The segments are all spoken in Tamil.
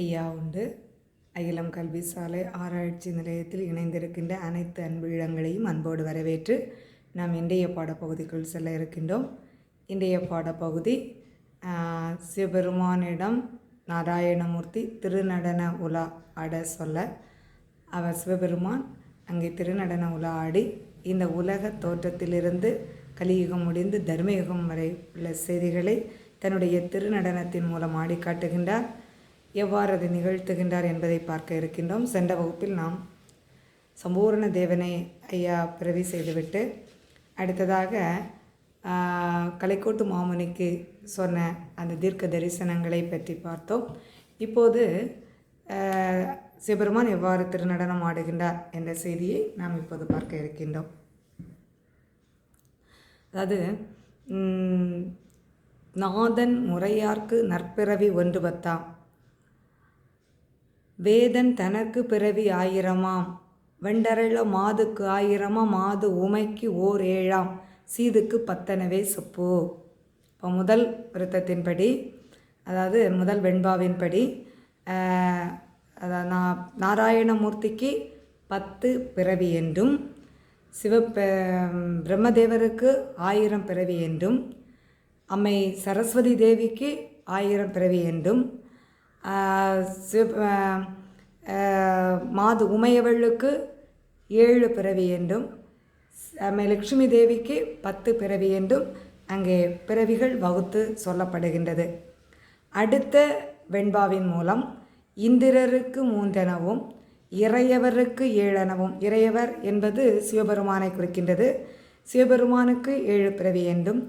ஐயா உண்டு. அகிலம் கல்வி சாலை ஆராய்ச்சி நிலையத்தில் இணைந்திருக்கின்ற அனைத்து அன்பு அன்போடு வரவேற்று நாம் இன்றைய பாடப்பகுதிக்குள் செல்ல இருக்கின்றோம். இன்றைய பாடப்பகுதி சிவபெருமானிடம் நாராயணமூர்த்தி திருநடன உலா ஆட சொல்ல. அவர் சிவபெருமான் அங்கே திருநடன உலா ஆடி இந்த உலக தோற்றத்திலிருந்து கலியுகம் முடிந்து தர்மயுகம் வரை உள்ள செய்திகளை தன்னுடைய திருநடனத்தின் மூலம் ஆடி காட்டுகின்றார் எவ்வாறு அதை நிகழ்த்துகின்றார் என்பதை பார்க்க இருக்கின்றோம். சென்ற வகுப்பில் நாம் சம்பூர்ண தேவனை ஐயா பிறவி செய்துவிட்டு அடுத்ததாக கலைக்கோட்டு மாமுனிக்கு சொன்ன அந்த தீர்க்க தரிசனங்களை பற்றி பார்த்தோம். இப்போது சிவபெருமான் எவ்வாறு திருநடனம் ஆடுகின்றார் என்ற செய்தியை நாம் இப்போது பார்க்க இருக்கின்றோம். அதாவது நாதன் முறையார்க்கு நற்பிறவி ஒன்று பத்தாம். வேதன் தனக்கு பிறவி ஆயிரமாம். வெண்டரள மாதுக்கு ஆயிரமாம் மாது உமைக்கு ஓர் ஏழாம். சீதுக்கு பத்தனவே சொப்பு. இப்போ முதல் விருத்தத்தின்படி அதாவது முதல் வெண்பாவின்படி அதாவது நான் நாராயணமூர்த்திக்கு பத்து பிறவி என்றும் சிவ பிரம்மதேவருக்கு ஆயிரம் பிறவி என்றும் அம்மை சரஸ்வதி தேவிக்கு ஆயிரம் பிறவி என்றும் மாது உமையவளுக்கு ஏழு பிறவி என்றும் லட்சுமி தேவிக்கு பத்து பிறவி என்றும் அங்கே பிறவிகள் வகுத்து சொல்லப்படுகின்றது. அடுத்த வெண்பாவின் மூலம் இந்திரருக்கு மூன்றெனவும் இறையவருக்கு ஏழெனவும் இறையவர் என்பது சிவபெருமானை குறிக்கின்றது. சிவபெருமானுக்கு ஏழு பிறவி என்றும்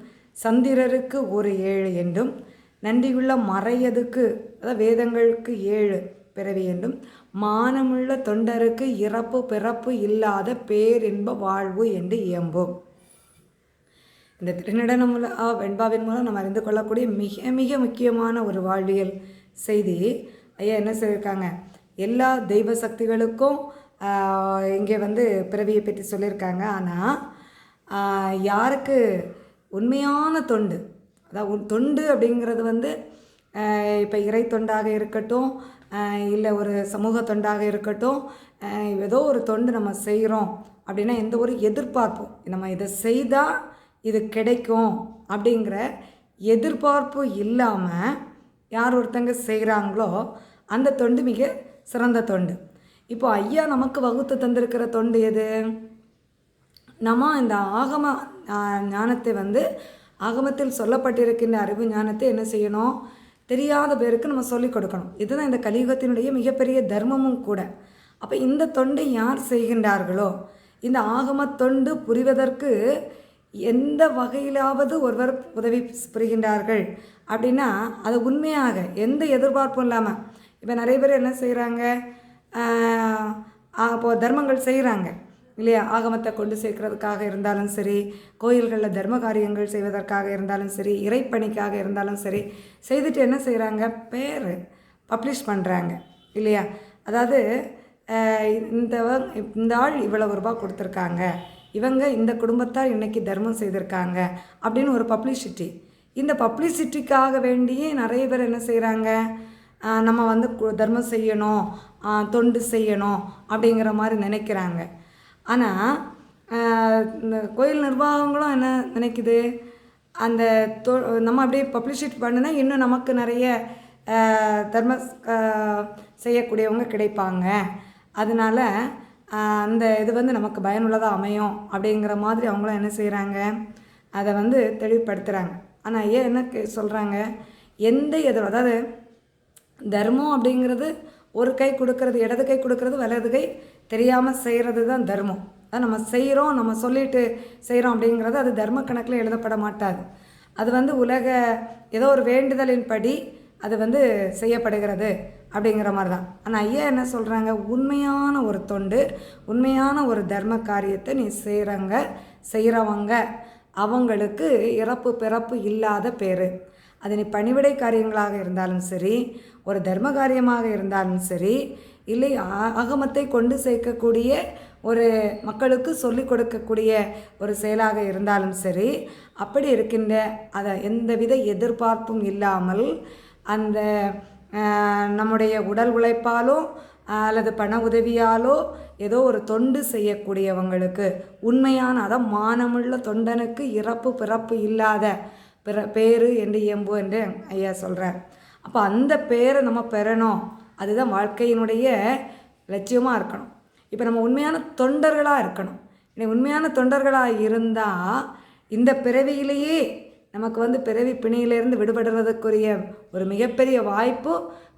சந்திரருக்கு ஒரு ஏழு என்றும் நன்றியுள்ள மறையதுக்கு அதாவது வேதங்களுக்கு ஏழு பிறவி என்றும் மானமுள்ள தொண்டருக்கு இறப்பு பிறப்பு இல்லாத பேரின்ப வாழ்வு என்று இயம்பும். இந்த திருநடன மூல வெண்பாவின் மூலம் நம்ம அறிந்து கொள்ளக்கூடிய மிக மிக முக்கியமான ஒரு வாழ்வியல் செய்தி. ஐயா என்ன சொல்லியிருக்காங்க? எல்லா தெய்வ சக்திகளுக்கும் இங்கே வந்து பிறவியை பற்றி சொல்லியிருக்காங்க. ஆனால் யாருக்கு? உண்மையான தொண்டு அதாவது தொண்டு அப்படிங்கிறது வந்து இப்போ இறை தொண்டாக இருக்கட்டும் இல்லை ஒரு சமூக தொண்டாக இருக்கட்டும் ஏதோ ஒரு தொண்டு நம்ம செய்கிறோம் அப்படின்னா எந்த ஒரு எதிர்பார்ப்பும் நம்ம இதை செய்தால் இது கிடைக்கும் அப்படிங்கிற எதிர்பார்ப்பு இல்லாமல் யார் ஒருத்தங்க செய்கிறாங்களோ அந்த தொண்டு மிக சிறந்த தொண்டு. இப்போ ஐயா நமக்கு வகுத்து தந்திருக்கிற தொண்டு எது? நம்ம இந்த ஆகம ஞானத்தை வந்து ஆகமத்தில் சொல்லப்பட்டிருக்கின்ற அறிவு ஞானத்தை என்ன செய்யணும்? தெரியாத பேருக்கு நம்ம சொல்லிக் கொடுக்கணும். இதுதான் இந்த கலியுகத்தினுடைய மிகப்பெரிய தர்மமும் கூட. அப்போ இந்த தொண்டை யார் செய்கின்றார்களோ இந்த ஆகம தொண்டு புரிவதற்கு எந்த வகையிலாவது ஒருவர் உதவி புரிகின்றார்கள் அப்படின்னா அது உண்மையாக எந்த எதிர்பார்ப்பும் இல்லாமல் இப்போ நிறைய பேர் என்ன செய்கிறாங்க அப்போது தர்மங்கள் செய்கிறாங்க இல்லையா? ஆகமத்தை கொண்டு சேர்க்கறதுக்காக இருந்தாலும் சரி கோயில்களில் தர்ம காரியங்கள் செய்வதற்காக இருந்தாலும் சரி இறைப்பணிக்காக இருந்தாலும் சரி செய்துட்டு என்ன செய்கிறாங்க பேர் பப்ளிஷ் பண்ணுறாங்க இல்லையா? அதாவது இந்த இந்த ஆள் இவ்வளவு ரூபாய் கொடுத்துருக்காங்க இவங்க இந்த குடும்பத்தார் இன்றைக்கி தர்மம் செய்திருக்காங்க அப்படின்னு ஒரு பப்ளிசிட்டி இந்த பப்ளிசிட்டிக்காக வேண்டியே நிறைய பேர் என்ன செய்கிறாங்க நம்ம வந்து தர்மம் செய்யணும் தொண்டு செய்யணும் அப்படிங்கிற மாதிரி நினைக்கிறாங்க. ஆனால் இந்த கோயில் நிர்வாகங்களும் என்ன நினைக்குது? அந்த தொ நம்ம அப்படியே பப்ளிஷிட் பண்ணுனா இன்னும் நமக்கு நிறைய தர்ம செய்யக்கூடியவங்க கிடைப்பாங்க. அதனால அந்த இது வந்து நமக்கு பயனுள்ளதாக அமையும் அப்படிங்கிற மாதிரி அவங்களும் என்ன செய்கிறாங்க அதை வந்து தெளிவுபடுத்துகிறாங்க ஆனால் ஏன் என்ன சொல்கிறாங்க எந்த இதில் அதாவது தர்மம் அப்படிங்கிறது ஒரு கை கொடுக்கறது இடது கை கொடுக்கறது வலது கை தெரியாமல் செய்கிறது தான் தர்மம். அதான் நம்ம செய்கிறோம் நம்ம சொல்லிட்டு செய்கிறோம் அப்படிங்கிறது அது தர்ம கணக்கில் எழுதப்பட மாட்டாது. அது வந்து உலக ஏதோ ஒரு வேண்டுதலின்படி அது வந்து செய்யப்படுகிறது அப்படிங்கிற மாதிரி தான் ஆனால் ஐயா என்ன சொல்கிறாங்க உண்மையான ஒரு தொண்டு உண்மையான ஒரு தர்ம காரியத்தை நீ செய்கிறங்க செய்கிறவங்க அவங்களுக்கு இறப்பு பிறப்பு இல்லாத பேர். அது நீ பணிவிடை காரியங்களாக இருந்தாலும் சரி ஒரு தர்ம காரியமாக இருந்தாலும் சரி இல்லை ஆ- ஆகமத்தை கொண்டு சேர்க்கக்கூடிய ஒரு மக்களுக்கு சொல்லிக் கொடுக்கக்கூடிய ஒரு செயலாக இருந்தாலும் சரி அப்படி இருக்கின்ற அதை எந்தவித எதிர்பார்ப்பும் இல்லாமல் அந்த நம்முடைய உடல் உழைப்பாலோ அல்லது பண உதவியாலோ ஏதோ ஒரு தொண்டு செய்யக்கூடியவங்களுக்கு உண்மையான அதான் மானமுள்ள தொண்டனுக்கு இறப்பு பிறப்பு இல்லாத பிற பேரு என்று எம்பு என்று ஐயா சொல்கிறார் அப்போ அந்த பேரை நம்ம பெறணும். அதுதான் வாழ்க்கையினுடைய லட்சியமாக இருக்கணும். இப்போ நம்ம உண்மையான தொண்டர்களாக இருக்கணும். இன்னைக்கு உண்மையான தொண்டர்களாக இருந்தால் இந்த பிறவியிலேயே நமக்கு வந்து பிறவி பிணையிலேருந்து விடுபடுறதுக்குரிய ஒரு மிகப்பெரிய வாய்ப்பு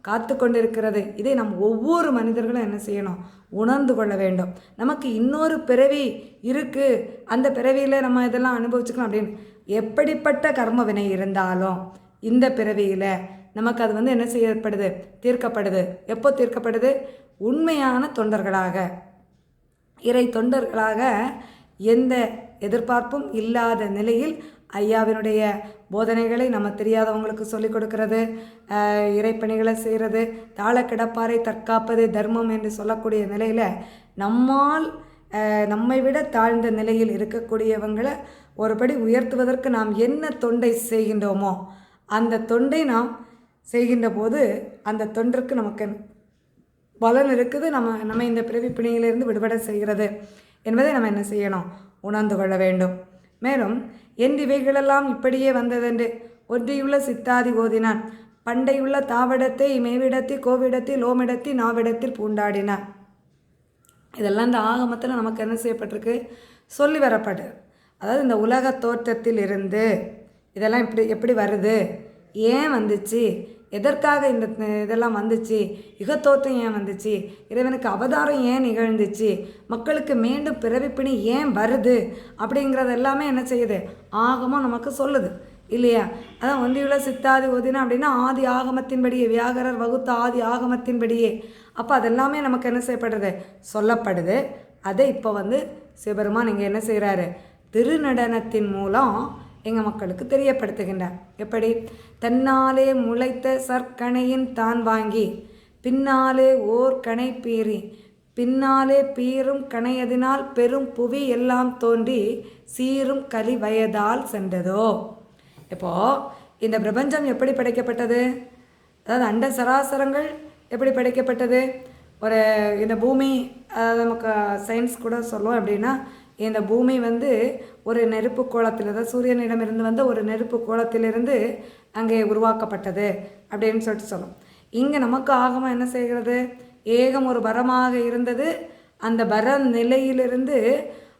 காத்து கொண்டிருக்கிறது. இதை நம் ஒவ்வொரு மனிதர்களும் என்ன செய்யணும்? உணர்ந்து கொள்ள வேண்டும். நமக்கு இன்னொரு பிறவி இருக்குது அந்த பிறவியில் நம்ம இதெல்லாம் அனுபவிச்சுக்கலாம் அப்படின்னு. எப்படிப்பட்ட கர்ம வினை இருந்தாலும் இந்த பிறவியில் நமக்கு அது வந்து என்ன செய்யப்படுது? தீர்க்கப்படுது. எப்போ தீர்க்கப்படுது? உண்மையான தொண்டர்களாக. இறை தொண்டர்களாக எந்த எதிர்பார்ப்பும் இல்லாத நிலையில் ஐயாவினுடைய போதனைகளை நம்ம தெரியாதவங்களுக்கு சொல்லிக் கொடுக்கறது. இறைப்பணிகளை செய்கிறது. தாழ கிடப்பாரை தற்காப்பது தர்மம் என்று சொல்லக்கூடிய நிலையில் நம்மால் நம்மை விட தாழ்ந்த நிலையில் இருக்கக்கூடியவங்களை ஒருபடி உயர்த்துவதற்கு நாம் என்ன தொண்டை செய்கின்றோமோ அந்த தொண்டை நாம் செய்கின்ற போது அந்த தொண்டிற்கு நமக்கு பலன் இருக்குது. நம்ம நம்ம இந்த பிறவி பிணியிலிருந்து விடுபட செய்கிறது என்பதை நம்ம என்ன செய்யணும்? உணர்ந்து கொள்ள வேண்டும். மேலும் என் இவைகளெல்லாம் இப்படியே வந்ததென்று ஒன்றியுள்ள சித்தாதி ஓதினான். பண்டையுள்ள தாவடத்தை மேவிடத்தி கோவிடத்தி லோமிடத்தி நாவிடத்தில் பூண்டாடினான் இதெல்லாம் இந்த ஆகமத்தில் நமக்கு என்ன செய்யப்பட்டிருக்கு? சொல்லி வரப்படு. அதாவது இந்த உலக தோற்றத்தில் இருந்து இதெல்லாம் இப்படி எப்படி வருது? ஏன் வந்துச்சு? எதற்காக இந்த இதெல்லாம் வந்துச்சு? யுகத்தோற்றம் ஏன் வந்துச்சு? இறைவனுக்கு அவதாரம் ஏன் நிகழ்ந்துச்சு? மக்களுக்கு மீண்டும் பிறவிப்பிணி ஏன் வருது? அப்படிங்கிறது எல்லாமே என்ன செய்யுது? ஆகமம் நமக்கு சொல்லுது. இல்லையா? அதான் ஒந்தியுள்ள சித்தாதி ஒதினா அப்படின்னா ஆதி ஆகமத்தின்படியே வியாகரர் வகுத்த ஆதி ஆகமத்தின்படியே. அப்போ அதெல்லாமே நமக்கு என்ன செய்யப்படுது? சொல்லப்படுது. அதை இப்போ வந்து சிவபெருமான் இங்கே என்ன செய்கிறாரு திருநடனத்தின் மூலம் எங்கள் மக்களுக்கு தெரியப்படுத்துகின்றார். எப்படி? தன்னாலே முளைத்த சர்க்கணையின் தான் வாங்கி பின்னாலே ஓர் கணை பீறி பின்னாலே பீரும் கணையதினால் பெரும் புவி எல்லாம் தோன்றி சீரும் கலி வயதால் சென்றதோ? இப்போது இந்த பிரபஞ்சம் எப்படி படைக்கப்பட்டது? அதாவது அண்ட சராசரங்கள் எப்படி படைக்கப்பட்டது? ஒரு இந்த பூமி அதாவது நமக்கு சயின்ஸ் கூட சொல்லுவோம் அப்படின்னா இந்த பூமி வந்து ஒரு நெருப்பு கோலத்தில் அதாவது சூரியனிடமிருந்து வந்த ஒரு நெருப்பு கோலத்திலிருந்து அங்கே உருவாக்கப்பட்டது அப்படின்னு சொல்லிட்டு சொல்லும். இங்கே நமக்கு ஆகமம் என்ன செய்கிறது? ஏகம் ஒரு பரமாக இருந்தது. அந்த பர நிலையிலிருந்து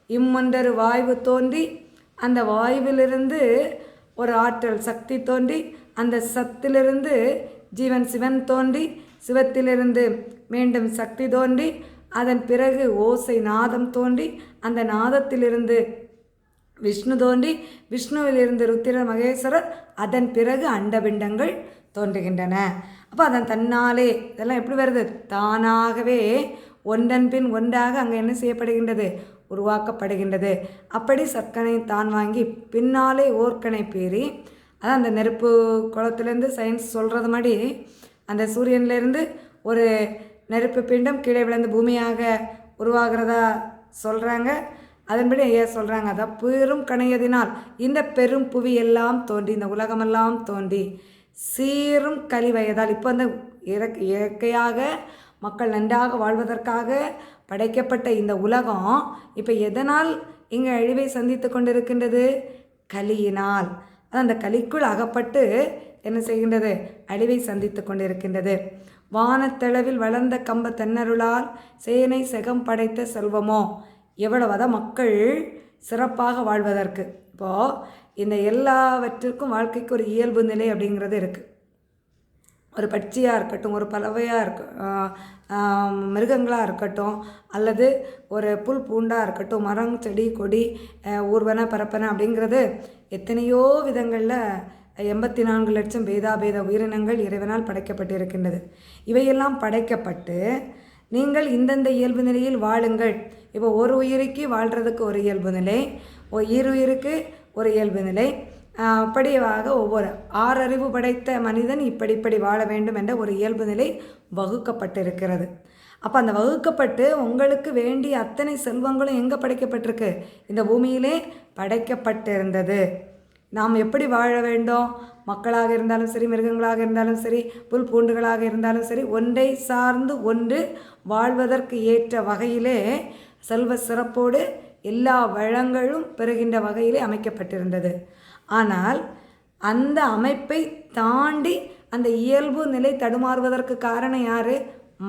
இம்மொன்றொரு வாய்வு தோன்றி அந்த வாயுவிலிருந்து ஒரு ஆற்றல் சக்தி தோன்றி அந்த சத்திலிருந்து ஜீவன் சிவன் தோன்றி சிவத்திலிருந்து மீண்டும் சக்தி தோன்றி அதன் பிறகு ஓசை நாதம் தோன்றி அந்த நாதத்திலிருந்து விஷ்ணு தோன்றி விஷ்ணுவிலிருந்து ருத்திர மகேஸ்வரர் அதன் பிறகு அண்டபிண்டங்கள் தோன்றுகின்றன. அப்போ அதன் தன்னாலே இதெல்லாம் எப்படி வருது? தானாகவே ஒன்றன் பின் ஒன்றாக அங்கே என்ன செய்யப்படுகின்றது? உருவாக்கப்படுகின்றது. அப்படி சர்க்கனை தான் வாங்கி பின்னாலே ஓர்க்கனை பேறி அதான் அந்த நெருப்பு குளத்துலேருந்து சயின்ஸ் சொல்கிறது மாதிரி அந்த சூரியன்லேருந்து ஒரு நெருப்பு பிண்டம் கீழே விழுந்து பூமியாக உருவாகிறதா சொல்கிறாங்க அதன்படி ஐயா சொல்கிறாங்க அதான் பெரும் கணையதினால் இந்த பெரும் புவி எல்லாம் தோன்றி இந்த உலகமெல்லாம் தோன்றி சீரும் கழிவயதால் இப்போ அந்த இயற்கை இயற்கையாக மக்கள் நன்றாக வாழ்வதற்காக படைக்கப்பட்ட இந்த உலகம் இப்போ எதனால் இங்கே அழிவை சந்தித்து கொண்டிருக்கின்றது? கலியினால். அது அந்த கலிக்குள் அகப்பட்டு என்ன செய்கின்றது? அழிவை சந்தித்து கொண்டிருக்கின்றது. வானத்தளவில் வளர்ந்த கம்ப தன்னருளால் சேனை செகம் படைத்த செல்வமோ? எவ்வளவுதான் மக்கள் சிறப்பாக வாழ்வதற்கு. இப்போது இந்த எல்லாவற்றிற்கும் வாழ்க்கைக்கு ஒரு இயல்பு நிலை அப்படிங்கிறது இருக்குது ஒரு பட்சியாக இருக்கட்டும் ஒரு பறவையாக இருக்க மிருகங்களாக இருக்கட்டும் அல்லது ஒரு புல் பூண்டாக இருக்கட்டும் மரம் செடி கொடி ஊர்வன பரப்பன அப்படிங்கிறது எத்தனையோ விதங்களில் எண்பத்தி நான்கு லட்சம் பேதாபேத உயிரினங்கள் இறைவனால் படைக்கப்பட்டிருக்கின்றது. இவையெல்லாம் படைக்கப்பட்டு நீங்கள் இந்தந்த இயல்பு நிலையில் வாழுங்கள். இப்போ ஒரு உயிருக்கு வாழ்கிறதுக்கு ஒரு இயல்பு நிலை ஒ- இரு உயிருக்கு ஒரு இயல்பு நிலை. அப்படியாக ஒவ்வொரு ஆறறிவு படைத்த மனிதன் இப்படி இப்படி வாழ வேண்டும் என்ற ஒரு இயல்பு நிலை வகுக்கப்பட்டிருக்கிறது. அப்போ அந்த வகுக்கப்பட்டு உங்களுக்கு வேண்டிய அத்தனை செல்வங்களும் எங்கே படைக்கப்பட்டிருக்கு? இந்த பூமியிலே படைக்கப்பட்டிருந்தது. நாம் எப்படி வாழ வேண்டும்? மக்களாக இருந்தாலும் சரி மிருகங்களாக இருந்தாலும் சரி புல் பூண்டுகளாக இருந்தாலும் சரி ஒன்றை சார்ந்து ஒன்று வாழ்வதற்கு ஏற்ற வகையிலே செல்வ சிறப்போடு எல்லா வளங்களும் பெறுகின்ற வகையிலே அமைக்கப்பட்டிருந்தது. ஆனால் அந்த அமைப்பை தாண்டி அந்த இயல்பு நிலை தடுமாறுவதற்கு காரணம் யார்?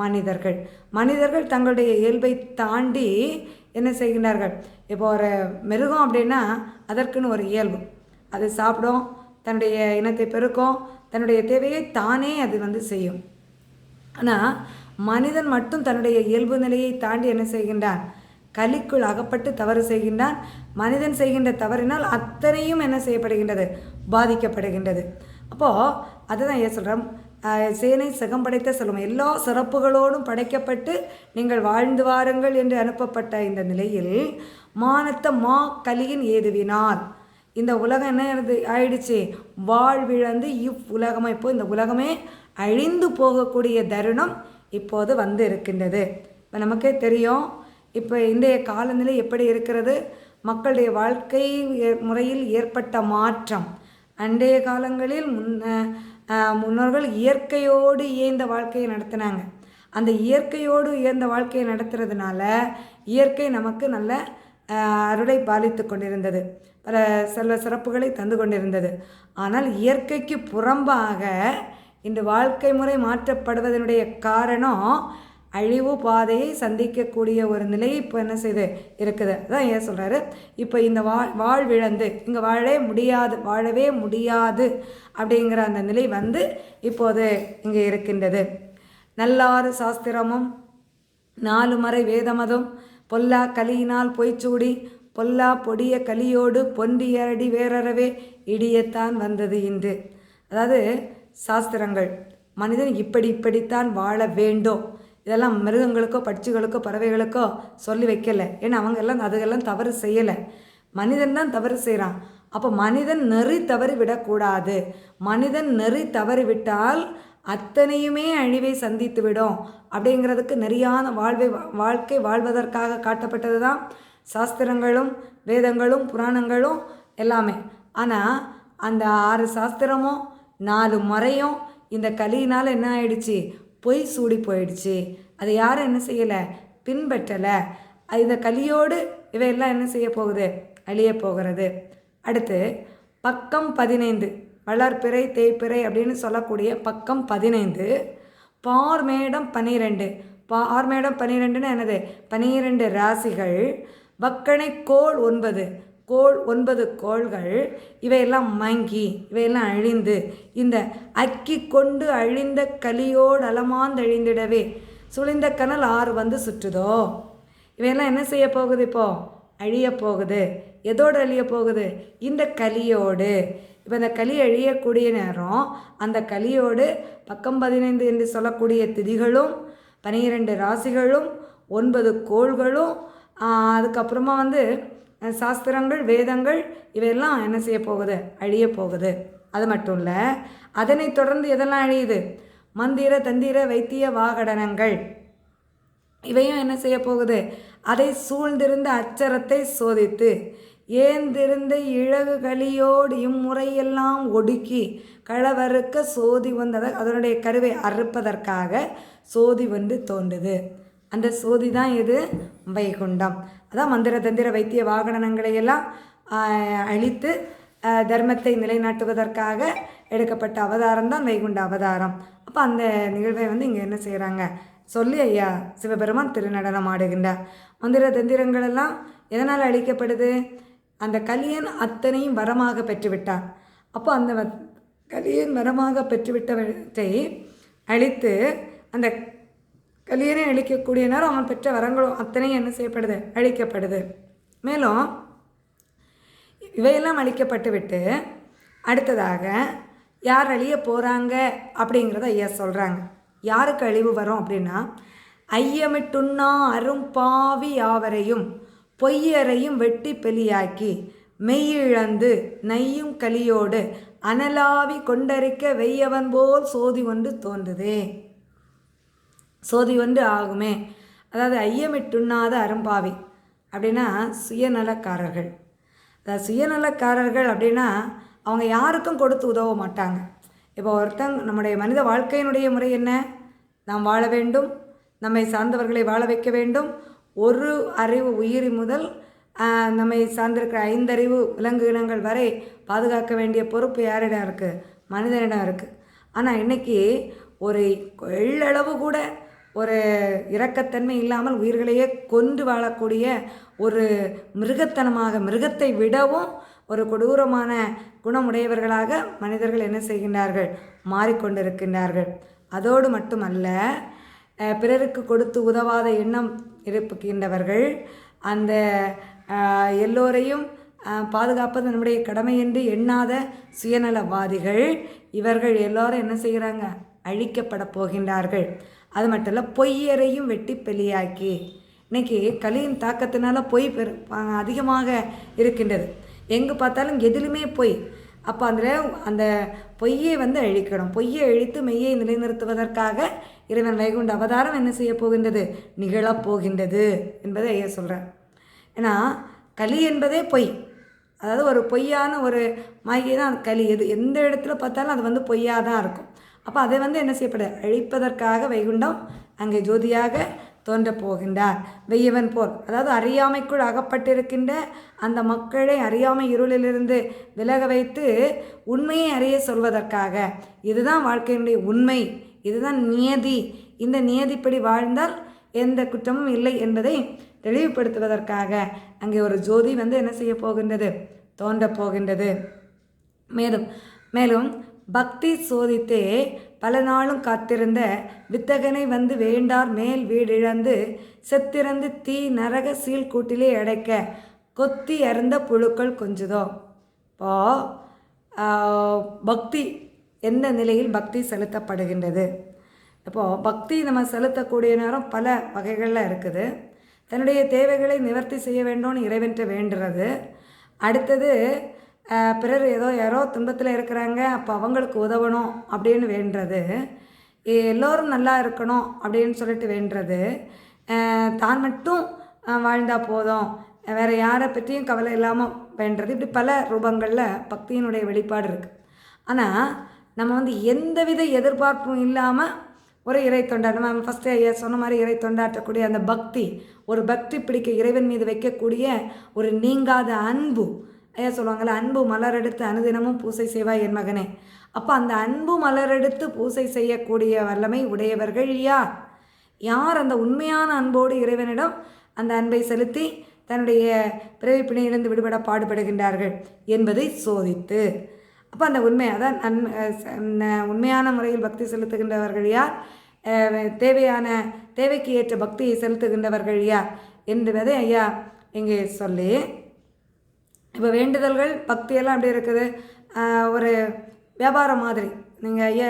மனிதர்கள். மனிதர்கள் தங்களுடைய இயல்பை தாண்டி என்ன செய்கின்றார்கள்? இப்போ ஒரு மிருகம் அப்படின்னா அதற்குன்னு ஒரு இயல்பு. அது சாப்பிடும் தன்னுடைய இனத்தை பெருக்கும் தன்னுடைய தேவையை தானே அது வந்து செய்யும். ஆனால் மனிதன் மட்டும் தன்னுடைய இயல்பு நிலையை தாண்டி என்ன செய்கின்றான்? கலிக்குள் அகப்பட்டு தவறு செய்கின்றான். மனிதன் செய்கின்ற தவறினால் அத்தனையும் என்ன செய்யப்படுகின்றது? பாதிக்கப்படுகின்றது. அப்போது அதுதான் ஏன் சொல்கிறோம் சேனை சகம் படைத்த செல்வம். எல்லா சிறப்புகளோடும் படைக்கப்பட்டு நீங்கள் வாழ்ந்து வாருங்கள் என்று அனுப்பப்பட்ட இந்த நிலையில் மானத்த மா கலியின் ஏதுவினால் இந்த உலகம் என்ன இருந்து ஆயிடுச்சு. வாழ்விழந்து இவ் உலகமாக இப்போ இந்த உலகமே அழிந்து போகக்கூடிய தருணம் இப்போது வந்து இருக்கின்றது இப்போ நமக்கே தெரியும். இப்போ இன்றைய காலநிலை எப்படி இருக்கிறது? மக்களுடைய வாழ்க்கை முறையில் ஏற்பட்ட மாற்றம். அன்றைய காலங்களில் முன் முன்னோர்கள் இயற்கையோடு இயந்த வாழ்க்கையை நடத்தினாங்க. அந்த இயற்கையோடு இயந்த வாழ்க்கையை நடத்துறதுனால இயற்கை நமக்கு நல்ல அருளை பாலித்து கொண்டிருந்தது. பல செல்வ சிறப்புகளை தந்து கொண்டிருந்தது. ஆனால் இயற்கைக்கு புறம்பாக இந்த வாழ்க்கை முறை மாற்றப்படுவதனுடைய காரணம் அழிவு பாதையை சந்திக்கக்கூடிய ஒரு நிலை இப்போ என்ன செய்து இருக்குது. அதான் ஏன் சொல்கிறாரு இப்போ இந்த வாழ் வாழ்விழந்து இங்கே வாழவே முடியாது வாழவே முடியாது அப்படிங்கிற அந்த நிலை வந்து இப்போது இங்கே இருக்கின்றது. நல்லாறு சாஸ்திரமும் நாலு மறை வேதமதும் பொல்லா கலியினால் பொய்ச்சூடி பொல்லா பொடிய கலியோடு பொன்றியரடி வேறறவே இடியத்தான் வந்தது இன்று. அதாவது சாஸ்திரங்கள் மனிதன் இப்படி இப்படித்தான் வாழ வேண்டும் இதெல்லாம் மிருகங்களுக்கோ பட்சிகளுக்கோ பறவைகளுக்கோ சொல்லி வைக்கலை. ஏன்னா அவங்க எல்லாம் அதுகெல்லாம் தவறு செய்யலை. மனிதன் தான் தவறு செய்கிறான் அப்போ மனிதன் நெறி தவறி விடக்கூடாது. மனிதன் நெறி தவறி விட்டால் அத்தனையுமே அழிவை சந்தித்து விடும். அப்படிங்கிறதுக்கு நெறியான வாழ்வை வாழ்க்கை வாழ்வதற்காக காட்டப்பட்டது தான் சாஸ்திரங்களும் வேதங்களும் புராணங்களும் எல்லாமே. ஆனால் அந்த ஆறு சாஸ்திரமும் நாலு முறையும் இந்த கலியினால் என்ன ஆயிடுச்சு? பொய் சூடி போயிடுச்சு. அதை யாரும் என்ன செய்யலை? பின்பற்றலை. இந்த கலியோடு இவையெல்லாம் என்ன செய்ய போகுது? அழிய போகிறது. அடுத்து பக்கம் பதினைந்து. வளர்பிறை தேய்பிறை அப்படின்னு சொல்லக்கூடிய பக்கம் பதினைந்து. பார்மேடம் பனிரெண்டு. பார்மேடம் பனிரெண்டுன்னு என்னது? பனிரெண்டு ராசிகள். வக்கணை கோள் ஒன்பது. கோள் ஒன்பது கோள்கள் இவையெல்லாம் மங்கி இவையெல்லாம் அழிந்து இந்த அக்கி கொண்டு அழிந்த கலியோடு அலமாந்தழிந்திடவே சுழிந்த கனல் ஆறு வந்து சுற்றுதோ? இவையெல்லாம் என்ன செய்ய போகுது இப்போ? அழிய போகுது. எதோடு அழிய போகுது? இந்த கலியோடு இப்போ இந்த களி அழியக்கூடிய நேரம் அந்த கலியோடு பக்கம் பதினைந்து என்று சொல்லக்கூடிய திதிகளும் பனிரெண்டு ராசிகளும் ஒன்பது கோள்களும் அதுக்கப்புறமா வந்து சாஸ்திரங்கள் வேதங்கள் இவையெல்லாம் என்ன செய்ய போகுது? அழிய போகுது. அது மட்டும் இல்லை அதனை தொடர்ந்து எதெல்லாம் அழியுது? மந்திர தந்திர வைத்திய வாகடனங்கள் இவையும் என்ன செய்ய போகுது? அதை சூழ்ந்திருந்த அச்சரத்தை சோதித்து ஏந்திருந்த இழகு களியோடு இம்முறையெல்லாம் ஒடுக்கி களவறுக்க சோதி வந்ததை அதனுடைய கருவை அறுப்பதற்காக சோதி வந்து தோன்றுது. அந்த சோதி தான் எது வைகுண்டம். அதான் மந்திர தந்திர வைத்திய வாகனங்களை எல்லாம் அழித்து தர்மத்தை நிலைநாட்டுவதற்காக எடுக்கப்பட்ட அவதாரம் தான் வைகுண்ட அவதாரம். அப்போ அந்த நிகழ்வை வந்து இங்கே என்ன செய்கிறாங்க சொல்லி ஐயா சிவபெருமான் திருநடனம் ஆடுகின்றார். மந்திர தந்திரங்கள் எல்லாம் எதனால் அழிக்கப்படுது? அந்த கலியன் அத்தனையும் வரமாக பெற்றுவிட்டான். அப்போ அந்த வ- கலியன் வரமாக பெற்றுவிட்டவற்றை அழித்து அந்த கலியனை அழிக்கக்கூடிய நேரம் அவன் பெற்ற வரங்களும் அத்தனையும் என்ன செய்யப்படுது? அழிக்கப்படுது. மேலும் இவையெல்லாம் அழிக்கப்பட்டு விட்டு அடுத்ததாக யார் அழிய போகிறாங்க அப்படிங்கிறத ஐயா சொல்கிறாங்க யாருக்கு அழிவு வரும் அப்படின்னா ஐயமிட்டுண்ணா அரும்பாவி யாவரையும் பொய்யரையும் வெட்டி பெலியாக்கி மெய்யிழந்து நெய்யும் கலியோடு அனலாவி கொண்டரிக்க வெய்யவன் போல் சோதி ஒன்று தோன்றுதே. சோதி ஒன்று ஆகுமே. அதாவது ஐயமிட்டுண்ணாத அரும்பாவி. அப்படின்னா சுயநலக்காரர்கள். அதாவது சுயநலக்காரர்கள் அப்படின்னா அவங்க யாருக்கும் கொடுத்து உதவ மாட்டாங்க. இப்போ ஒருத்தங்க நம்முடைய மனித வாழ்க்கையினுடைய முறை என்ன? நாம் வாழ வேண்டும். நம்மை சார்ந்தவர்களை வாழ வைக்க வேண்டும். ஒரு அறிவு உயிரி முதல் நம்மை சார்ந்திருக்கிற ஐந்தறிவு விலங்கு இனங்கள் வரை பாதுகாக்க வேண்டிய பொறுப்பு யாரிடம் இருக்குது மனிதனிடம் இருக்குது ஆனால் இன்னைக்கு ஒரு எள்ளளவு கூட ஒரு இரக்கத்தன்மை இல்லாமல் உயிர்களையே கொன்று வாழக்கூடிய ஒரு மிருகத்தனமாக மிருகத்தை விடவும் ஒரு கொடூரமான குணமுடையவர்களாக மனிதர்கள் என்ன செய்கின்றார்கள்? மாறிக்கொண்டிருக்கின்றார்கள். அதோடு மட்டுமல்ல பிறருக்கு கொடுத்து உதவாத எண்ணம் இருப்புகின்றவர்கள். அந்த எல்லோரையும் பாதுகாப்பது நம்முடைய கடமை என்று எண்ணாத சுயநலவாதிகள். இவர்கள் எல்லோரும் என்ன செய்கிறாங்க? அழிக்கப்பட போகின்றார்கள். அது மட்டும் இல்லை பொய்யரையும் வெட்டி பெலியாக்கி. இன்றைக்கி கலியின் தாக்கத்தினால பொய் பெரு அதிகமாக இருக்கின்றது. எங்கே பார்த்தாலும் எதிலுமே பொய். அப்போ அதில் அந்த பொய்யை வந்து அழிக்கணும். பொய்யை அழித்து மெய்யை நிலைநிறுத்துவதற்காக இறைவன் வைகுண்ட அவதாரம் என்ன செய்ய போகின்றது? நிகழப் போகின்றது என்பதை ஐயா சொல்கிறேன் ஏன்னா களி என்பதே பொய். அதாவது ஒரு பொய்யான ஒரு மாயை தான் களி எது எந்த இடத்துல பார்த்தாலும் அது வந்து பொய்யாக தான் இருக்கும். அப்போ அதை வந்து என்ன செய்யப்பட அழிப்பதற்காக வைகுண்டம் அங்கே ஜோதியாக தோன்றப் போகின்றார். வெய்யவன் போர். அதாவது அறியாமைக்குள் அகப்பட்டிருக்கின்ற அந்த மக்களை அறியாமை இருளிலிருந்து விலக வைத்து உண்மையை அறிய சொல்வதற்காக. இதுதான் வாழ்க்கையினுடைய உண்மை. இதுதான் நியதி. இந்த நியதிப்படி வாழ்ந்தால் எந்த குற்றமும் இல்லை என்பதை தெளிவுபடுத்துவதற்காக அங்கே ஒரு ஜோதி வந்து என்ன செய்ய போகின்றது? தோன்றப் போகின்றது. மேலும் மேலும் பக்தி சோதித்தே பல நாளும் காத்திருந்த வித்தகனை வந்து வேண்டார் மேல் வீடிழந்து செத்திறந்து தீ நரக சீழ்கூட்டிலே அடைக்க கொத்தி அருந்த புழுக்கள் கொஞ்சுதோ? இப்போ பக்தி எந்த நிலையில் பக்தி செலுத்தப்படுகின்றது? இப்போது பக்தி நம்ம செலுத்தக்கூடிய நேரம் பல வகைகளில் இருக்குது. தன்னுடைய தேவைகளை நிவர்த்தி செய்ய வேண்டும்னு இறைவென்ற வேண்டுறது. அடுத்தது பிறர் ஏதோ யாரோ துன்பத்தில் இருக்கிறாங்க அப்போ அவங்களுக்கு உதவணும் அப்படின்னு வேண்டுறது எல்லோரும் நல்லா இருக்கணும் அப்படின்னு சொல்லிட்டு வேண்டுறது தான் மட்டும் வாழ்ந்தால் போதும். வேறு யாரை பற்றியும் கவலை இல்லாமல் வேண்டுறது இப்படி பல ரூபங்களில் பக்தியினுடைய வெளிப்பாடு இருக்குது ஆனால் நம்ம வந்து எந்தவித எதிர்பார்ப்பும் இல்லாமல் ஒரு இறை தொண்டா நம்ம ஃபஸ்ட்டு ஐயா சொன்ன மாதிரி இறை தொண்டாட்டக்கூடிய அந்த பக்தி ஒரு பக்தி பிடிக்க இறைவன் மீது வைக்கக்கூடிய ஒரு நீங்காத அன்பு ஐயா சொல்லுவாங்கள்ல அன்பு மலரெடுத்து அனுதினமும் பூசை செய்வாய் என் மகனே. அப்போ அந்த அன்பு மலரெடுத்து பூசை செய்யக்கூடிய வல்லமை உடையவர்கள் யார்? யார் அந்த உண்மையான அன்போடு இறைவனிடம் அந்த அன்பை செலுத்தி தன்னுடைய பிறவி பிணையிலிருந்து விடுபட பாடுபடுகின்றார்கள் என்பதை சோதித்து. அப்போ அந்த உண்மை அதான் நன் உண்மையான முறையில் பக்தி செலுத்துகின்றவர்கள் யார்? தேவையான தேவைக்கு ஏற்ற பக்தியை செலுத்துகின்றவர்கள் யார்? என்பதை ஐயா இங்கே சொல்லி இப்போ வேண்டுதல்கள் பக்தியெல்லாம் எப்படி இருக்குது? ஒரு வியாபாரம் மாதிரி. நீங்கள் ஐயா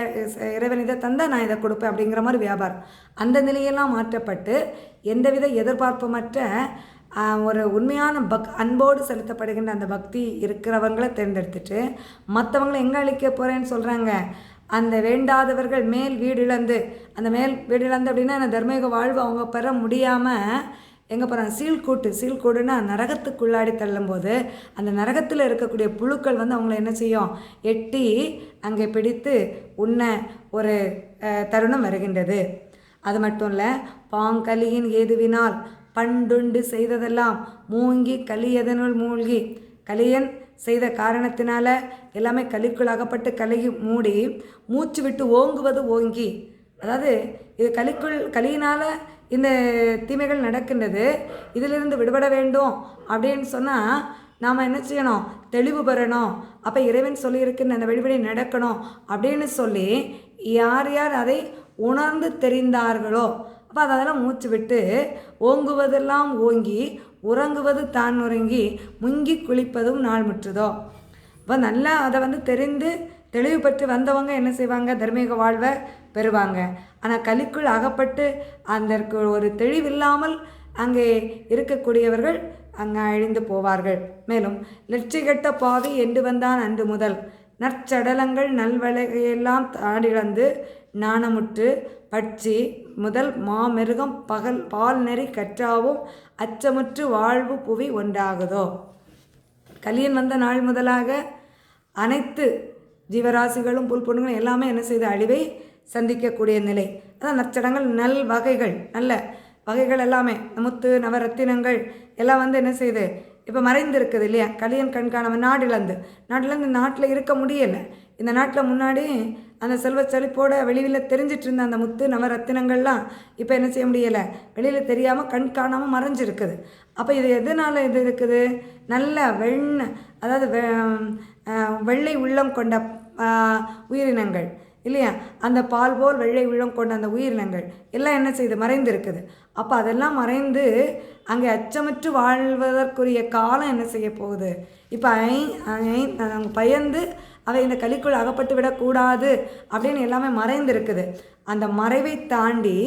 இறைவன் இதை தந்தால் நான் இதை கொடுப்பேன் அப்படிங்கிற மாதிரி வியாபாரம். அந்த நிலையெல்லாம் மாற்றப்பட்டு எந்தவித எதிர்பார்ப்புமற்ற ஒரு உண்மையான பக் அன்போடு செலுத்தப்படுகின்ற அந்த பக்தி இருக்கிறவங்களை தேர்ந்தெடுத்துட்டு மற்றவங்களை எங்கே அழிக்க போகிறேன்னு சொல்கிறாங்க அந்த வேண்டாதவர்கள் மேல் வீடு இழந்து அந்த மேல் வீடு இழந்து அப்படின்னா அந்த தர்மயுக வாழ்வு அவங்க பெற முடியாமல் எங்கே போகிறாங்க சீல்கூட்டு சீழ்கூடுனா நரகத்துக்குள்ளாடி தள்ளும்போது அந்த நரகத்தில் இருக்கக்கூடிய புழுக்கள் வந்து அவங்கள என்ன செய்யும்? எட்டி அங்கே பிடித்து உண்ண ஒரு தருணம் வருகின்றது. அது மட்டும் இல்லை பாங்கலியின் ஏதுவினால் பண்டுண்டு செய்ததெல்லாம் மூங்கி கலியதனுள் மூழ்கி கலியன் செய்த காரணத்தினால எல்லாமே கலிக்குள் அகப்பட்டு கலகி மூடி மூச்சு விட்டு ஓங்குவது ஓங்கி அதாவது இது கலிக்குள் கலியினால் இந்த தீமைகள் நடக்கின்றது. இதிலிருந்து விடுபட வேண்டும் அப்படின்னு சொன்னால் நாம் என்ன செய்யணும்? தெளிவு பெறணும். அப்போ இறைவன் சொல்லியிருக்கின்ற அந்த வழிபடி நடக்கணும் அப்படின்னு சொல்லி யார் யார் அதை உணர்ந்து தெரிந்தார்களோ அப்போ அதெல்லாம் மூச்சு விட்டு ஓங்குவதெல்லாம் ஓங்கி உறங்குவது தான் உறங்கி முங்கி குளிப்பதும் நாள் முற்றுதோ. அப்போ நல்லா அதை வந்து தெரிந்து தெளிவு பெற்று வந்தவங்க என்ன செய்வாங்க? தர்மீக வாழ்வை பெறுவாங்க. ஆனால் கலிக்குள் அகப்பட்டு அதற்கு ஒரு தெளிவில்லாமல் அங்கே இருக்கக்கூடியவர்கள் அங்கே அழிந்து போவார்கள். மேலும் லட்சிகட்ட பாவி என்று வந்தான் அன்று முதல். நற்சடலங்கள் நல்வளையெல்லாம் தாடிழந்து நாணமுற்று பட்சி முதல் மாமிருகம் பகல் பால் நெறி கற்றாவும் அச்சமுற்று வாழ்வு புவி ஒன்றாகுதோ? கலியன் வந்த நாள் முதலாக அனைத்து ஜீவராசிகளும் புல்பொண்ணுகளும் எல்லாமே என்ன செய்த அழிவை சந்திக்கக்கூடிய நிலை. அதான் நச்சடங்கள் நல் வகைகள் நல்ல வகைகள் எல்லாமே. முத்து நவரத்தினங்கள் எல்லாம் வந்து என்ன செய்யுது இப்போ மறைந்திருக்குது இல்லையா? கலியன் கண்காணவன் நாடிலந்து நாட்டிலேருந்து நாட்டில் இருக்க முடியலை. இந்த நாட்டில் முன்னாடி அந்த செல்வ செழிப்போட வெளியில் தெரிஞ்சிட்டு இருந்த அந்த முத்து நவரத்தினங்கள்லாம் இப்போ என்ன செய்ய முடியலை? வெளியில் தெரியாமல் கண் காணாமல் மறைஞ்சிருக்குது. அப்போ இது எதனால் இது இருக்குது? நல்ல வெண்ண அதாவது வெ- வெள்ளை உள்ளம் கொண்ட உயிரினங்கள் இல்லையா? அந்த பால் போல் வெள்ளை விழம் கொண்ட அந்த உயிரினங்கள் எல்லாம் என்ன செய்யுது மறைந்து இருக்குது அப்போ அதெல்லாம் மறைந்து அங்கே அச்சமற்று வாழ்வதற்குரிய காலம் என்ன செய்ய போகுது? இப்போ ஐ பயந்து அவை இந்த கலிக்குள் அகப்பட்டு விடக்கூடாது அப்படின்னு எல்லாமே மறைந்திருக்குது. அந்த மறைவை தாண்டி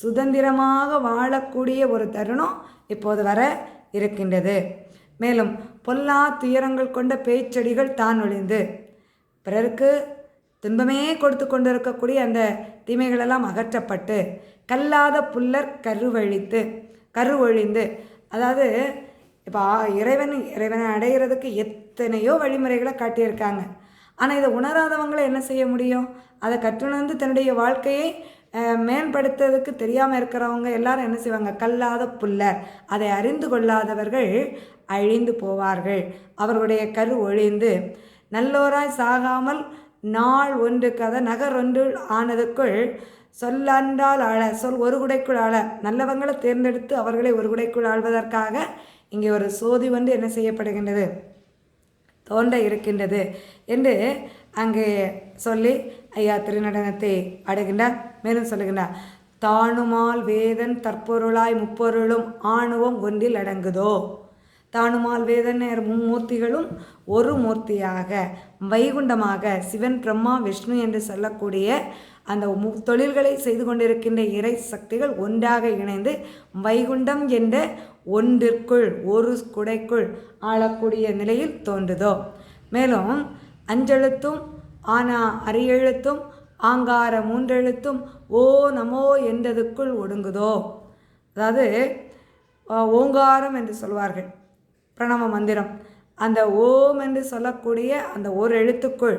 சுதந்திரமாக வாழக்கூடிய ஒரு தருணம் இப்போது வர இருக்கின்றது. மேலும் பொல்லா துயரங்கள் கொண்ட பேச்செடிகள் தான் ஒளிந்து. பிறருக்கு துன்பமே கொடுத்து கொண்டிருக்கக்கூடிய அந்த தீமைகளெல்லாம் அகற்றப்பட்டு கல்லாத புல்லர் கருவழித்து கருவொழிந்து அதாவது இப்போ இறைவன் இறைவனை அடைகிறதுக்கு எத்தனையோ வழிமுறைகளை காட்டியிருக்காங்க. ஆனால் இதை உணராதவங்களை என்ன செய்ய முடியும்? அதை கற்றுணர்ந்து தன்னுடைய வாழ்க்கையை மேம்படுத்துறதுக்கு தெரியாமல் இருக்கிறவங்க எல்லாரும் என்ன செய்வாங்க? கல்லாத புல்லர் அதை அறிந்து கொள்ளாதவர்கள் அழிந்து போவார்கள். அவர்களுடைய கரு ஒழிந்து நல்லோராய் சாகாமல் நாள் ஒன்று கதை நகர் ஒன்று ஆனதுக்குள் சொல்லாண்டால் ஆழ சொல் ஒரு குடைக்குள் ஆழ நல்லவங்களை தேர்ந்தெடுத்து அவர்களை ஒரு குடைக்குள் ஆள்வதற்காக இங்கே ஒரு சோதி வந்து என்ன செய்யப்படுகின்றது? தோண்ட இருக்கின்றது என்று அங்கே சொல்லி ஐயா திருநடனத்தை அடைகின்றார் மேலும் சொல்லுகின்றார் தானுமால் வேதன் தற்பொருளாய் முப்பொருளும் ஆணுவம் ஒன்றில் அடங்குதோ? தானுமால் வேதனர் மும்மூர்த்திகளும் ஒரு மூர்த்தியாக. வைகுண்டமாக சிவன் பிரம்மா விஷ்ணு என்று சொல்லக்கூடிய அந்த மு தொழில்களை செய்து கொண்டிருக்கின்ற இறை சக்திகள் ஒன்றாக இணைந்து வைகுண்டம் என்ற ஒன்றிற்குள் ஒரு குடைக்குள் ஆளக்கூடிய நிலையில் தோன்றுதோ? மேலும் அஞ்செழுத்தும் ஆனா அரியெழுத்தும் ஆங்கார மூன்றெழுத்தும் ஓ நமோ என்றதுக்குள் ஒடுங்குதோ? அதாவது ஓங்காரம் என்று சொல்வார்கள். பிரணவ மந்திரம். அந்த ஓம் என்று சொல்லக்கூடிய அந்த ஒரு எழுத்துக்குள்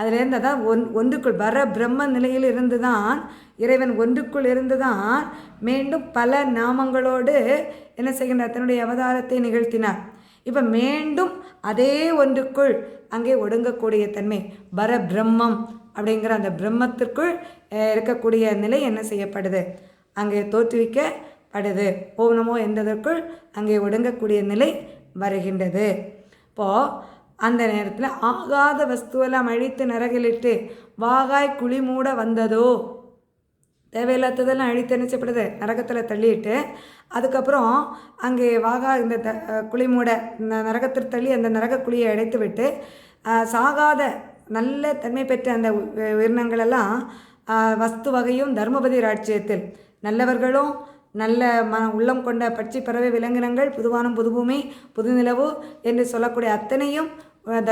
அதிலேருந்து தான் ஒன் ஒன்றுக்குள் வர பிரம்ம நிலையில் இருந்து தான் இறைவன் ஒன்றுக்குள் இருந்து தான் மீண்டும் பல நாமங்களோடு என்ன செய்கின்றார்? தன்னுடைய அவதாரத்தை நிகழ்த்தினார். இப்போ மீண்டும் அதே ஒன்றுக்குள் அங்கே ஒடுங்கக்கூடிய தன்மை பர பிரம்மம் அப்படிங்கிற அந்த பிரம்மத்திற்குள் இருக்கக்கூடிய நிலை என்ன செய்யப்படுது? அங்கே தோற்றுவிக்கப்படுது. ஓம் நமோ என்பதற்குள் அங்கே ஒடுங்கக்கூடிய நிலை வருகின்றது. இப்போது அந்த நேரத்தில் ஆகாத வஸ்துவெல்லாம் அழித்து நரகிலிட்டு வாகாய் குழி மூட வந்ததோ? தேவையில்லாததெல்லாம் அழித்து நினச்சப்படுது நரகத்தில் தள்ளிட்டு அதுக்கப்புறம் அங்கே வாகா இந்த த குழி மூட நரகத்தில் தள்ளி அந்த நரக குழியை அடைத்து விட்டு சாகாத நல்ல தன்மை பெற்ற அந்த உ- உயிரினங்களெல்லாம் வஸ்து வகையும் தர்மபதி ராட்சியத்தில் நல்லவர்களும் நல்ல ம உள்ளம் கொண்ட பச்சை பறவை விலங்கினங்கள் புதுவானம் புதுபூமி புதுநிலவு என்று சொல்லக்கூடிய அத்தனையும் அஹ்,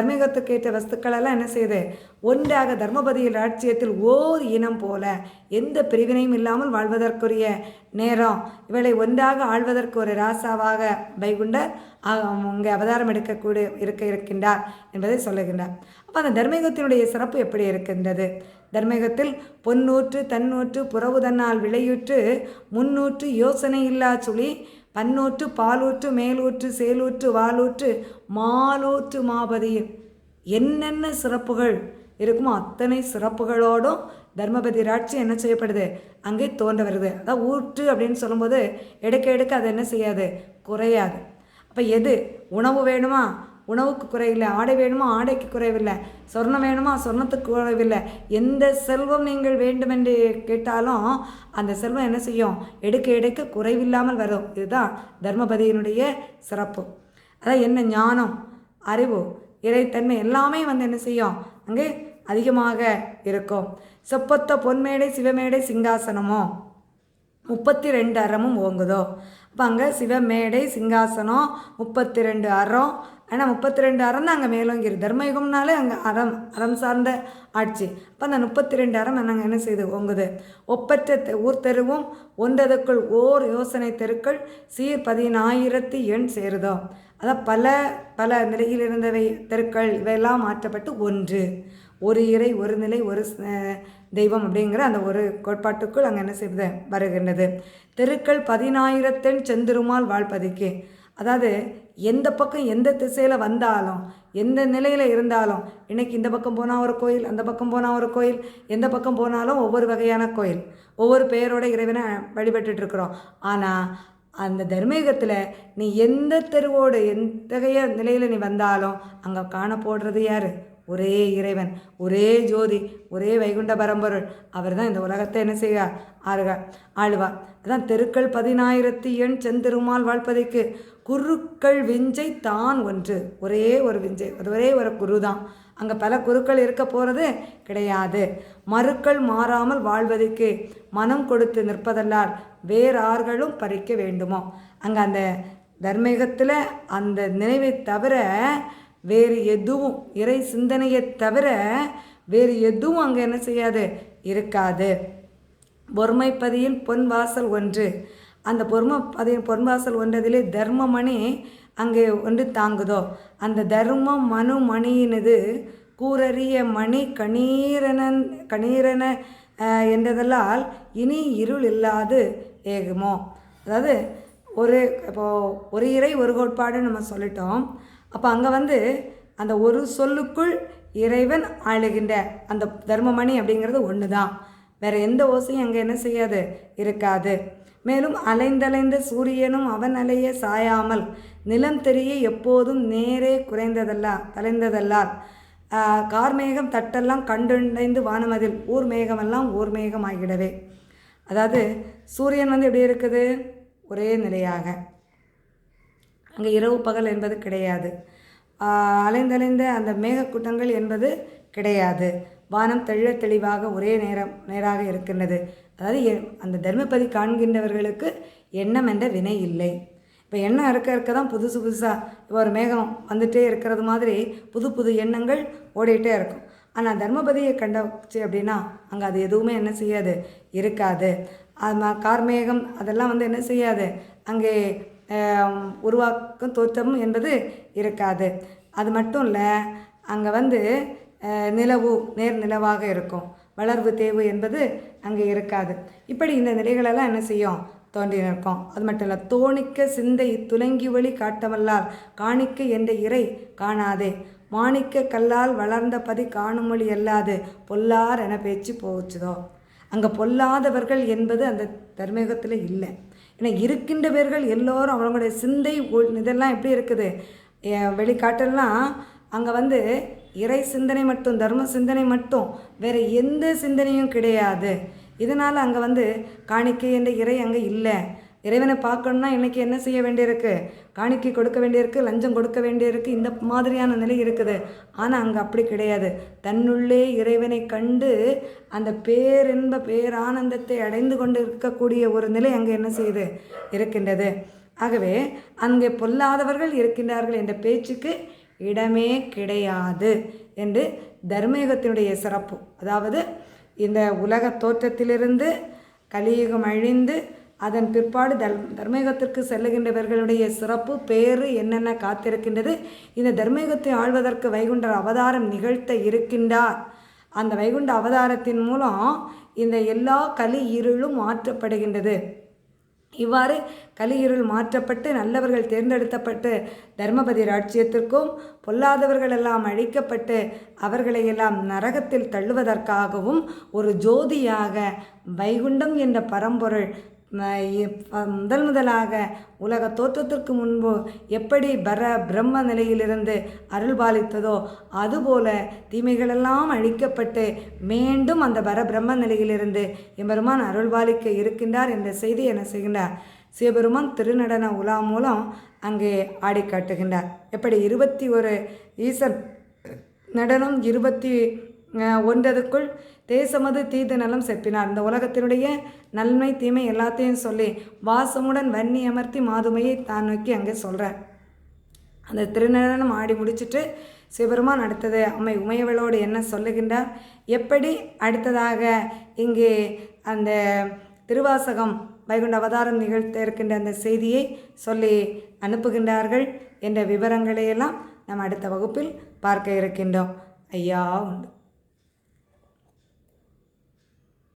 ஏற்ற வஸ்துக்களெல்லாம் என்ன செய்யுது? ஒன்றாக தர்மபதியில் ராட்சியத்தில் ஓர் இனம் போல எந்த பிரிவினையும் இல்லாமல் வாழ்வதற்குரிய நேரம். இவளை ஒன்றாக ஆழ்வதற்கு ஒரு ராசாவாக வைகுண்டர் இங்கே அவதாரம் எடுக்கக்கூடிய இருக்க இருக்கின்றார் என்பதை சொல்லுகின்றார். அப்போ அந்த தர்மயுகத்தினுடைய சிறப்பு எப்படி இருக்கின்றது? தர்மயுகத்தில் பொன்னூற்று தன்னூற்று புறவு தன்னால் விளையுற்று முன்னூற்று யோசனை இல்லா சுழி பன்னூற்று பாலூற்று மேலூற்று சேலூற்று வாலூற்று மாலூற்று மாபதியின் என்னென்ன சிறப்புகள் இருக்குமோ அத்தனை சிறப்புகளோடும் தர்மபதி ராட்சி என்ன செய்யப்படுது? அங்கே தோன்ற வருது. அதான் ஊற்று அப்படின்னு சொல்லும்போது எடுக்க எடுக்க அது என்ன செய்யாது? குறையாது. அப்போ எது? உணவு வேணுமா? உணவுக்கு குறையில்லை ஆடை வேணுமா? ஆடைக்கு குறைவில்லை. சொர்ணம் வேணுமா? சொர்ணத்துக்கு குறைவில்லை. எந்த செல்வம் நீங்கள் வேண்டுமென்று கேட்டாலும் அந்த செல்வம் என்ன செய்யும்? எடுக்க எடுக்க குறைவில்லாமல் வரும். இதுதான் தர்மபதியினுடைய சிறப்பு. அதான் என்ன? ஞானம் அறிவு இறைத்தன்மை எல்லாமே வந்து என்ன செய்யும்? அங்கே அதிகமாக இருக்கும். செப்பத்த பொன்மேடை சிவமேடை சிங்காசனமோ? முப்பத்தி ரெண்டு அறமும் ஓங்குதோ? அப்போ அங்கே சிவமேடை சிங்காசனம் முப்பத்தி ரெண்டு அறம் ஏன்னா முப்பத்தி ரெண்டு அறம் தான் அங்கே மேலோங்கிரு தர்மயுகம்னாலே அங்கே அறம் அறம் சார்ந்த ஆட்சி. அப்போ அந்த முப்பத்தி ரெண்டு அறம் நாங்கள் என்ன செய்து ஓங்குது? ஒப்பற்ற தெ- ஊர் தெருவும் ஒன்றதுக்குள் ஓர் யோசனை தெருக்கள் சீர் பதினாயிரத்தி எண் சேருதோ? அதான் பல பல நிலையில் இருந்தவை தெருக்கள் இவையெல்லாம் மாற்றப்பட்டு ஒன்று. ஒரு இறை ஒரு நிலை ஒரு தெய்வம் அப்படிங்கிற அந்த ஒரு கோட்பாட்டுக்குள் அங்கே என்ன செய்வது வருகின்றது? தெருக்கள் பதினாயிரத்தெண் செந்திருமால் வாழ்பதிக்கு. அதாவது எந்த பக்கம் எந்த திசையில் வந்தாலும் எந்த நிலையில் இருந்தாலும் இன்றைக்கி இந்த பக்கம் போனால் ஒரு கோயில் அந்த பக்கம் போனால் ஒரு கோயில் எந்த பக்கம் போனாலும் ஒவ்வொரு வகையான கோயில் ஒவ்வொரு பெயரோட இறைவனை வழிபட்டுட்டு இருக்கிறோம் ஆனால் அந்த தர்மீகத்தில் நீ எந்த தெருவோடு எத்தகைய நிலையில் நீ வந்தாலும் அங்கே காண போடுறது யார்? ஒரே இறைவன் ஒரே ஜோதி ஒரே வைகுண்ட பரம்பொருள். அவர் தான் இந்த உலகத்தை என்ன செய்வார்? ஆளுக ஆழ்வார் அதான் தெருக்கள் பதினாயிரத்தி எண் செந்தெருமாள் வாழ்ப்பதைக்கு. குருக்கள் விஞ்சை தான் ஒன்று. ஒரே ஒரு விஞ்சை அது ஒரே ஒரு குரு தான். அங்கே பல குருக்கள் இருக்க போகிறது கிடையாது. மறுக்கள் மாறாமல் வாழ்வதற்கு மனம் கொடுத்து நிற்பதல்லால் வேறார்களும் பறிக்க வேண்டுமோ? அங்கே அந்த தர்மேகத்தில் அந்த நினைவை தவிர வேறு எதுவும் இறை சிந்தனையை தவிர வேறு எதுவும் அங்கே என்ன செய்யாது? இருக்காது. பொறுமைப்பதியின் பொன் வாசல் ஒன்று. அந்த பொறுமைப்பதியின் பொன் வாசல் ஒன்றதிலே தர்மமணி அங்கே ஒன்று தாங்குதோ? அந்த தர்ம மனு மணியினது கூரறிய மணி கணீரனன் கணீரன என்றதெல்லால் என்றதலால் இனி இருள் இல்லாது ஏகுமோ? அதாவது ஒரு இப்போது ஒரு இறை ஒரு கோட்பாடு நம்ம சொல்லிட்டோம். அப்போ அங்கே வந்து அந்த ஒரு சொல்லுக்குள் இறைவன் ஆளுகின்ற அந்த தர்மமணி அப்படிங்கிறது ஒன்று தான் வேற எந்த ஓசையும் அங்கே என்ன செய்யாது? இருக்காது. மேலும் அலைந்தலைந்த சூரியனும் அவன் அலைய சாயாமல் நிலம் தெரிய எப்போதும் நேரே குறைந்ததல்ல தலைந்ததல்லால் கார்மேகம் தட்டெல்லாம் கண்டுடைந்து வானமதில் ஊர் மேகமெல்லாம் ஊர் மேகம் ஆகிடவே அதாவது சூரியன் வந்து எப்படி இருக்குது? ஒரே நிலையாக. அங்கே இரவு பகல் என்பது கிடையாது. அலைந்தலைந்த அந்த மேகக்கூட்டங்கள் என்பது கிடையாது. வானம் தெள்ள தெளிவாக ஒரே நேரம் நேராக இருக்கின்றது. அதாவது எ- அந்த தர்மபதி காண்கின்றவர்களுக்கு எண்ணம் என்ற வினை இல்லை. இப்போ எண்ணம் இருக்க இருக்க தான் புதுசு புதுசாக இப்போ ஒரு மேகம் வந்துட்டே இருக்கிறது மாதிரி புது புது எண்ணங்கள் ஓடிட்டே இருக்கும். ஆனால் தர்மபதியை கண்டச்சு அப்படின்னா அங்கே அது எதுவுமே என்ன செய்யாது இருக்காது. அது ம- கார்மேகம் அதெல்லாம் வந்து என்ன செய்யாது அங்கே உருவாக்கும் தோற்றம் என்பது இருக்காது. அது மட்டும் இல்லை அங்கே வந்து நிலவு நேர் நிலவாக இருக்கும். வளர்வு தேவு என்பது அங்கே இருக்காது. இப்படி இந்த நிலைகளெல்லாம் என்ன செய்யும்? தோன்றி நிற்கும். அது மட்டும் இல்லை தோணிக்க சிந்தை துலங்கி ஒளி காட்டவல்லால் காணிக்க என்ற இறை காணாதே. மாணிக்க கல்லால் வளர்ந்த பதி காணும் மொழி அல்லாது பொல்லார் என பேச்சு போச்சுதோ? அங்கே பொல்லாதவர்கள் என்பது அந்த தர்மேகத்தில் இல்லை. ஏன்னா இருக்கின்றவர்கள் எல்லோரும் அவங்களுடைய சிந்தை இதெல்லாம் எப்படி இருக்குது? வெளிக்காட்டெல்லாம் அங்கே வந்து இறை சிந்தனை மட்டும் தர்ம சிந்தனை மட்டும் வேறு எந்த சிந்தனையும் கிடையாது. இதனால் அங்கே வந்து காணிக்கை என்ற இறை அங்கே இல்லை. இறைவனை பார்க்கணுன்னா இன்றைக்கி என்ன செய்ய வேண்டியிருக்கு? காணிக்கை கொடுக்க வேண்டியிருக்கு லஞ்சம் கொடுக்க வேண்டியிருக்கு இந்த மாதிரியான நிலை இருக்குது. ஆனால் அங்கே அப்படி கிடையாது. தன்னுள்ளே இறைவனை கண்டு அந்த பேரின்ப பேரானந்தத்தை அடைந்து கொண்டு இருக்கக்கூடிய ஒரு நிலை அங்கே என்ன செய்யுது இருக்கின்றது. ஆகவே அங்கே பொல்லாதவர்கள் இருக்கின்றார்கள் என்ற பேச்சுக்கு இடமே கிடையாது என்று தர்மயுகத்தினுடைய சிறப்பு. அதாவது இந்த உலக தோற்றத்திலிருந்து கலியுகம் அழிந்து அதன் பிற்பாடு தர் தர்மயுகத்திற்கு செல்லுகின்றவர்களுடைய சிறப்பு பேறு என்னென்ன காத்திருக்கின்றது? இந்த தர்மயுகத்தை ஆழ்வதற்கு வைகுண்டர் அவதாரம் நிகழ்த்த இருக்கின்றார். அந்த வைகுண்ட அவதாரத்தின் மூலம் இந்த எல்லா கலி இருளும் மாற்றப்படுகின்றது. இவ்வாறு கலியிருள் மாற்றப்பட்டு நல்லவர்கள் தேர்ந்தெடுத்தப்பட்டு தர்மபதி ராட்சியத்திற்கும் பொல்லாதவர்கள் எல்லாம் அழிக்கப்பட்டு அவர்களை எல்லாம் நரகத்தில் தள்ளுவதற்காகவும் ஒரு ஜோதியாக வைகுண்டம் என்ற பரம்பொருள் முதல் முதலாக உலக தோற்றத்திற்கு முன்பு எப்படி பர பிரம்ம நிலையிலிருந்து அருள் பாலித்ததோ அதுபோல தீமைகளெல்லாம் அழிக்கப்பட்டு மீண்டும் அந்த பர பிரம்ம நிலையிலிருந்து எம்பெருமான் அருள் பாலிக்க இருக்கின்றார் என்ற செய்தி என்ன செய்கின்றார்? சிவபெருமான் திருநடன உலா மூலம் அங்கே ஆடி காட்டுகின்றார். எப்படி இருபத்தி ஒரு ஈசன் நடனம் இருபத்தி ஒன்றதுக்குள் தேசமது தீது நலம் செப்பினார். இந்த உலகத்தினுடைய நன்மை தீமை எல்லாத்தையும் சொல்லி வாசமுடன் வன்னி அமர்த்தி மாதுமையை தான் நோக்கி அங்கே சொல்கிறார் அந்த திருநடனம் ஆடி முடிச்சிட்டு சிவபெருமான் அடுத்தது அம்மை உமையவளோடு என்ன சொல்லுகின்றார்? எப்படி அடுத்ததாக இங்கே அந்த திருவாசகம் வைகுண்ட அவதாரம் நிகழ்த்த இருக்கின்ற அந்த செய்தியை சொல்லி அனுப்புகின்றார்கள் என்ற விவரங்களையெல்லாம் நாம் அடுத்த வகுப்பில் பார்க்க இருக்கின்றோம். ஐயா உண்டு.